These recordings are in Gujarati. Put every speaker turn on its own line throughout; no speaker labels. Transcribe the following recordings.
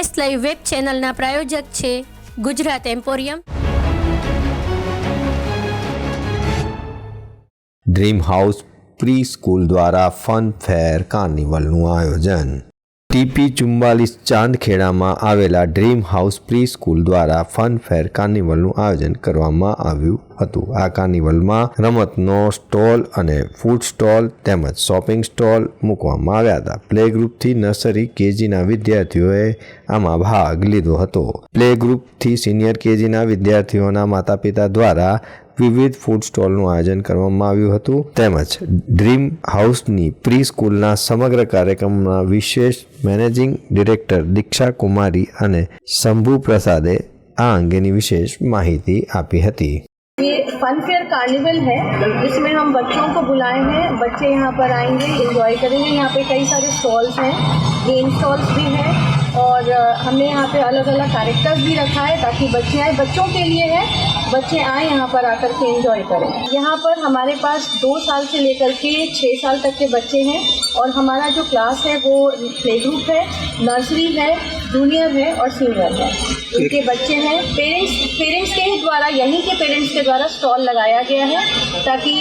એસ લાઈવ વેબ ચેનલના પ્રાયોજક છે Gujarat emporium.
Dream house pre school દ્વારા ફન ફેર કાર્નિવલનું આયોજન. ટીપી ચુમ્બાલીસ ચાંદખેડામાં આવેલા ડ્રીમ હાઉસ પ્રી સ્કૂલ દ્વારા ફન ફેર કાર્નિવલનું આયોજન કરવામાં આવ્યું હતું. આ કાર્નિવલમાં રમતનો સ્ટોલ અને ફૂડ સ્ટોલ તેમજ શોપિંગ સ્ટોલ મૂકવામાં આવ્યા હતા. પ્લે ગ્રુપથી નર્સરી કેજીના વિદ્યાર્થીઓએ આમાં ભાગ લીધો હતો. પ્લે ગ્રુપથી સિનિયર કેજીના વિદ્યાર્થીઓના માતા પિતા દ્વારા વિવિધ ફૂડ સ્ટોલનું આયોજન કરવામાં આવ્યું હતું તેમજ ડ્રીમ હાઉસની પ્રી સ્કૂલના સમગ્ર કાર્યક્રમના વિશેષ મેનેજિંગ ડિરેક્ટર દીક્ષા કુમારી અને શંભુ પ્રસાદે આ અંગેની વિશેષ માહિતી આપી હતી
ये फन फेयर कार्निवल है जिसमें हम बच्चों को बुलाए हैं बच्चे यहाँ पर आएंगे एंजॉय करेंगे यहाँ पे कई सारे स्टॉल्स हैं गेम स्टॉल्स भी हैं और हमने यहाँ पे अलग अलग कैरेक्टर्स भी रखा है ताकि बच्चे आए। बच्चों के लिए है बच्चे आए यहाँ पर आकर के एंजॉय करें। यहाँ पर हमारे पास दो साल से लेकर के छः साल तक के बच्चे हैं और हमारा जो क्लास है वो प्ले ग्रुप है नर्सरी है जूनियर है और सीनियर है। इनके बच्चे हैं। पेरेंट्स पेरेंट्स के द्वारा यहीं के पेरेंट्स के द्वारा स्टॉल लगाया गया है। ताकि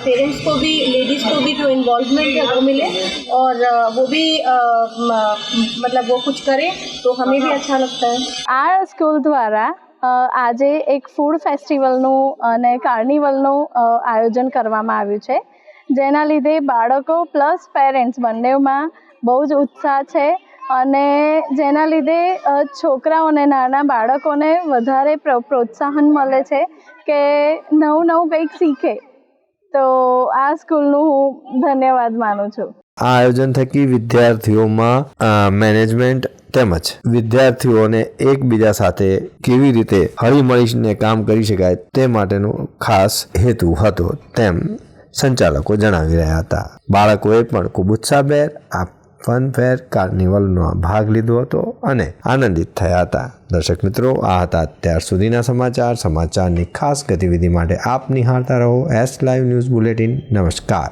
पेरेंट्स को भी लेडीज़ को भी जो इन्वॉल्वमेंट है वो मिले और अ, वो भी अ, म- मतलब वो कुछ करे तो हमें भी अच्छा लगता है
આ સ્કૂલ દ્વારા અ, આજે એક ફૂડ ફેસ્ટિવલનું અને કાર્નિવલનું અ, આયોજન કરવામાં આવ્યું છે જેના લીધે બાળકો પ્લસ પેરેન્ટ્સ બંનેમાં બહુ જ ઉત્સાહ છે અને જેના લીધે છોકરાઓને, નાના બાળકોને વધારે પ્રો- પ્રોત્સાહન મળે છે કે નવું નવું કંઈક શીખે. તો આ સ્કૂલનું હું ધન્યવાદ માનું છું.
આ આયોજન થકી વિદ્યાર્થીઓમાં મેનેજમેન્ટ તેમજ વિદ્યાર્થીઓને એકબીજા સાથે કેવી રીતે હળી મળીને કામ કરી શકાય તે માટેનો ખાસ હેતુ હતો તેમ સંચાલકો જણાવી રહ્યા હતા. બાળકોએ પણ ખૂબ ઉત્સાહભેર આ ફન ફેર કાર્નિવલનો ભાગ લીધો હતો અને આનંદિત થયા હતા. દર્શક મિત્રો, આ હતા અત્યાર સુધીના સમાચાર. સમાચારની ખાસ ગતિવિધિ માટે આપ નિહાળતા રહો એસ લાઈવ ન્યૂઝ બુલેટિન નમસ્કાર.